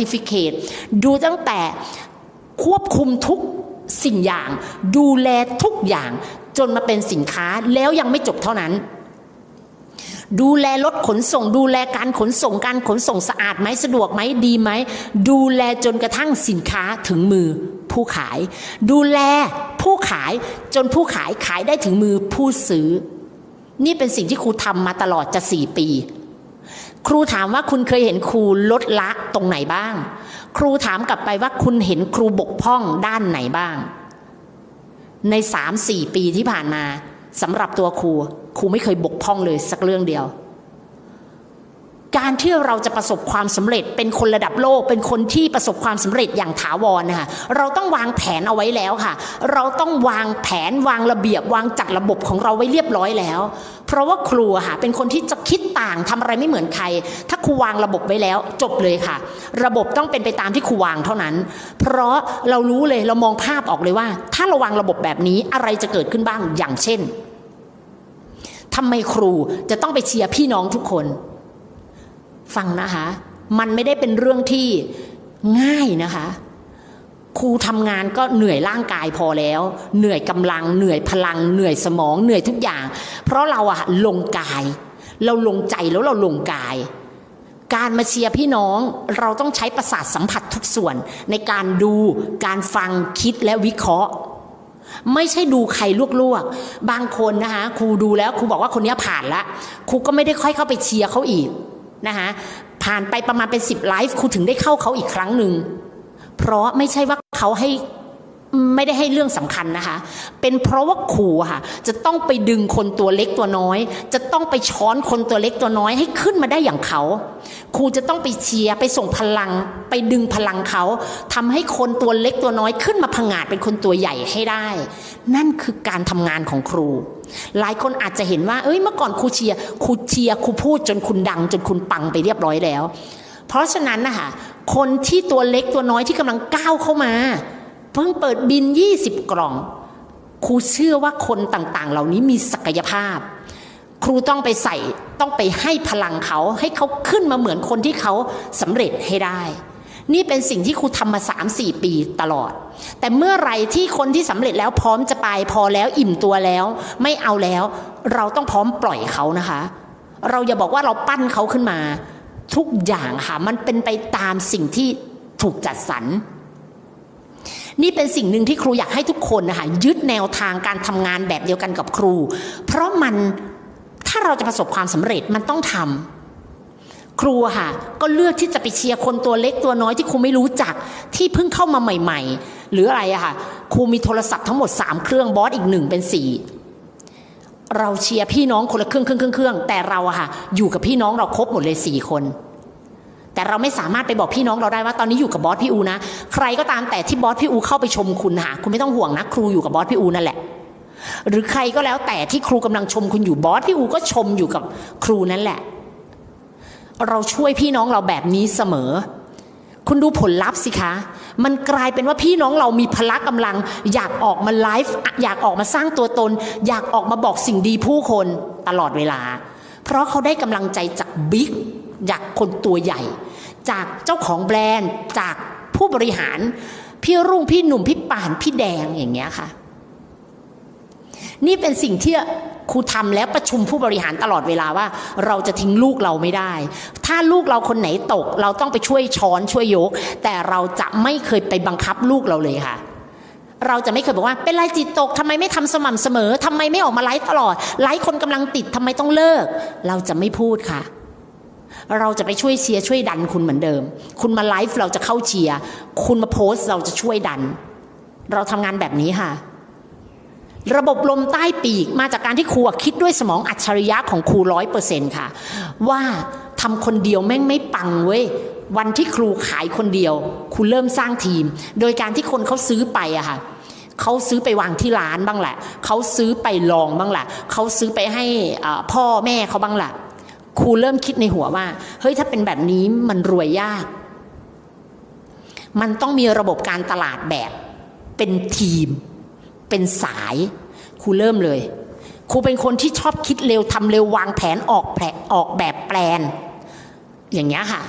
ติฟิเคตดูตั้งแต่ควบคุมทุกสิ่งอย่าง ดูแลทุกอย่างจนมาเป็นสินค้าแล้วยังไม่จบเท่านั้น ดูแลรถขนส่ง ดูแลการขนส่งการขนส่งสะอาดไหมสะดวกไหมดีไหม ดูแลจนกระทั่งสินค้าถึงมือผู้ขาย ดูแลผู้ขายจนผู้ขายขายได้ถึงมือผู้ซื้อ นี่เป็นสิ่งที่ครูทำมาตลอดจะสี่ปี ครูถามว่าคุณเคยเห็นครูลดละตรงไหนบ้าง ครูถามกลับไปว่าคุณเห็นครูบกพร่องด้านไหนบ้าง ในสามสี่ปีที่ผ่านมาสำหรับตัวครู ครูไม่เคยบกพร่องเลยสักเรื่องเดียว การที่เราจะประสบความสำเร็จ เป็นคนระดับโลก เป็นคนที่ประสบความสำเร็จอย่างถาวรนะคะเราต้องวางแผนเอาไว้แล้วค่ะ เราต้องวางแผนวางระเบียบ วางจัดระบบของเราไว้เรียบร้อยแล้ว เพราะว่าครูค่ะเป็นคนที่จะคิดต่างทำอะไรไม่เหมือนใคร ถ้าครูวางระบบไว้แล้ว จบเลยค่ะ ระบบต้องเป็นไปตามที่ครูวางเท่านั้น เพราะเรารู้เลยเรามองภาพออกเลยว่า ถ้าเราวางระบบแบบนี้อะไรจะเกิดขึ้นบ้างอย่างเช่นทำไมครูจะต้องไปเชียร์พี่น้องทุกคน ฟังนะคะ มันไม่ได้เป็นเรื่องที่ง่ายนะคะครูทำงานก็เหนื่อยร่างกายพอแล้ว เหนื่อยกำลังเหนื่อยพลัง เหนื่อยสมองเหนื่อยทุกอย่าง เพราะเราอะลงกาย เราลงใจแล้วเราลงกาย การมาเชียร์พี่น้องเราต้องใช้ประสาทสัมผัสทุกส่วน ในการดูการฟังคิดและวิเคราะห์ ไม่ใช่ดูใครลวกๆบางคนนะคะครูดูแล้วครูบอกว่าคนนี้ผ่านละครูก็ไม่ได้ค่อยเข้าไปเชียร์เขาอีก นะคะผ่านไปประมาณเป็นสิบไลฟ์ครูถึงได้เข้าเขาอีกครั้งหนึ่ง เพราะไม่ใช่ว่าเขาให้ไม่ได้ให้เรื่องสำคัญนะคะ เป็นเพราะว่าครูค่ะ จะต้องไปดึงคนตัวเล็กตัวน้อย จะต้องไปช้อนคนตัวเล็กตัวน้อยให้ขึ้นมาได้อย่างเขาครูจะต้องไปเชียร์ไปส่งพลัง ไปดึงพลังเขาทำให้คนตัวเล็กตัวน้อยขึ้นมาพังอาจเป็นคนตัวใหญ่ให้ได้ นั่นคือการทำงานของครู หลายคนอาจจะเห็นว่า เอ้ย เมื่อก่อนครูเชียร์ครูเชียร์ครูพูดจนคุณดัง จนคุณปังไปเรียบร้อยแล้ว เพราะฉะนั้นนะคะคนที่ตัวเล็กตัวน้อยที่กำลังก้าวเข้ามา เพิ่งเปิดบิน 20 กล่อง ครูเชื่อว่าคนต่างๆ เหล่านี้มีศักยภาพ ครูต้องไปใส่ต้องไปให้พลังเขาให้เขาขึ้นมาเหมือนคนที่เขาสำเร็จให้ได้ นี่เป็นสิ่งที่ครูทำมา3-4ปีตลอด แต่เมื่อไรที่คนที่สำเร็จแล้วพร้อมจะไปพอแล้วอิ่มตัวแล้ว ไม่เอาแล้ว เราต้องพร้อมปล่อยเขานะคะ เราอย่าบอกว่าเราปั้นเขาขึ้นมา ทุกอย่างค่ะ มันเป็นไปตามสิ่งที่ถูกจัดสรรนี่เป็นสิ่งหนึ่งที่ครูอยากให้ทุกคนนะคะยึดแนวทางการทำงานแบบเดียวกันกับครู เพราะมันถ้าเราจะประสบความสำเร็จมันต้องทำ ครูค่ะ ก็เลือกที่จะไปเชียร์คนตัวเล็กตัวน้อยที่ครูไม่รู้จักที่เพิ่งเข้ามาใหม่ ๆ หรืออะไรอะค่ะครูมีโทรศัพท์ทั้งหมดสามเครื่องบอสอีกหนึ่งเป็นสี่เราเชียร์พี่น้องคนละเครื่องเครื่องเครื่องแต่เราอะค่ะ อยู่กับพี่น้องเราครบหมดเลยสี่คน แต่เราไม่สามารถไปบอกพี่น้องเราได้ว่าตอนนี้อยู่กับบอสพี่อูนะ ใครก็ตามแต่ที่บอสพี่อูเข้าไปชมคุณค่ะคุณไม่ต้องห่วงนะครูอยู่กับบอสพี่อูนั่นแหละหรือใครก็แล้วแต่ที่ครูกำลังชมคุณอยู่บอสพี่อูก็ชมอยู่กับครูนั่นแหละ เราช่วยพี่น้องเราแบบนี้เสมอ คุณดูผลลัพธ์สิคะ มันกลายเป็นว่าพี่น้องเรามีพละกำลัง อยากออกมาไลฟ์อยากออกมาสร้างตัวตน อยากออกมาบอกสิ่งดีผู้คนตลอดเวลา เพราะเขาได้กำลังใจจากบิ๊กจากคนตัวใหญ่ จากเจ้าของแบรนด์ จากผู้บริหาร พี่รุ่งพี่หนุ่มพี่ป่านพี่แดงอย่างเงี้ยค่ะ นี่เป็นสิ่งที่ครูทำแล้วประชุมผู้บริหารตลอดเวลาว่า เราจะทิ้งลูกเราไม่ได้ ถ้าลูกเราคนไหนตก เราต้องไปช่วยช้อนช่วยยก แต่เราจะไม่เคยไปบังคับลูกเราเลยค่ะ เราจะไม่เคยบอกว่า เป็นไรจิตตกทำไมไม่ทำสม่ำเสมอทำไมไม่ออกมาไลฟ์ตลอดไลฟ์คนกำลังติดทำไมต้องเลิก เราจะไม่พูดค่ะเราจะไปช่วยเชียร์ช่วยดันคุณเหมือนเดิม คุณมาไลฟ์เราจะเข้าเชียร์ คุณมาโพสต์เราจะช่วยดัน เราทำงานแบบนี้ค่ะ ระบบลมใต้ปีกมาจากการที่ครูคิดด้วยสมองอัจฉริยะของครูร้อยเปอร์เซ็นค่ะ ว่าทำคนเดียวแม่งไม่ปังเว้ยวันที่ครูขายคนเดียว ครูเริ่มสร้างทีม โดยการที่คนเขาซื้อไปอะค่ะเขาซื้อไปวางที่ร้านบ้างแหละเขาซื้อไปลองบ้างแหละเขาซื้อไปให้พ่อแม่เขาบ้างแหละครูเริ่มคิดในหัวว่า เฮ้ยถ้าเป็นแบบนี้มันรวยยาก มันต้องมีระบบการตลาดแบบเป็นทีม เป็นสายครูเริ่มเลยครูเป็นคนที่ชอบคิดเร็วทำเร็ววางแผนออกแผนออกแบบแปลน อย่างเงี้ยค่ะ